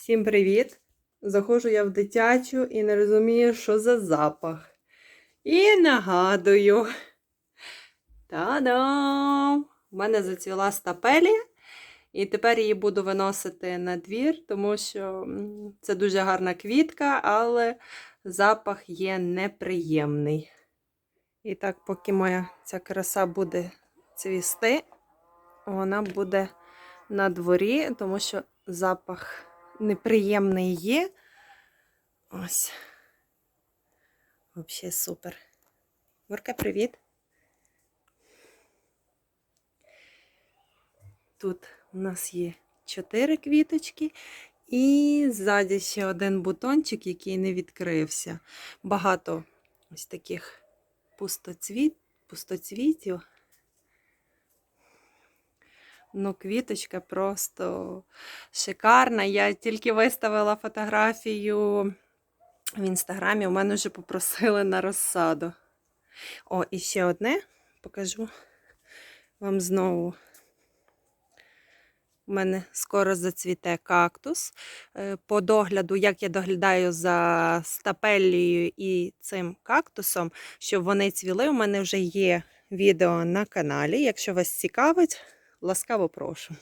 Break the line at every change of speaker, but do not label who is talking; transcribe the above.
Всім привіт! Заходжу я в дитячу і не розумію, що за запах. І нагадую. Та-дам! У мене зацвіла стапелія, і тепер її буду виносити на двір, тому що це дуже гарна квітка, але запах є неприємний. І так, поки моя ця краса буде цвісти, вона буде на дворі, тому що запах неприємний є. Ось. Взагалі супер. Юрка, привіт. Тут у нас є чотири квіточки, і ззаді ще один бутончик, який не відкрився. Багато ось таких пустоцвіт, пустоцвітів. Ну, квіточка просто шикарна. Я тільки виставила фотографію в інстаграмі, у мене вже попросили на розсаду. О, і ще одне покажу вам знову. У мене скоро зацвіте кактус. Е, По догляду, як я доглядаю за стапелією і цим кактусом, щоб вони цвіли, у мене вже є відео на каналі. Якщо вас цікавить, ласкаво прошу.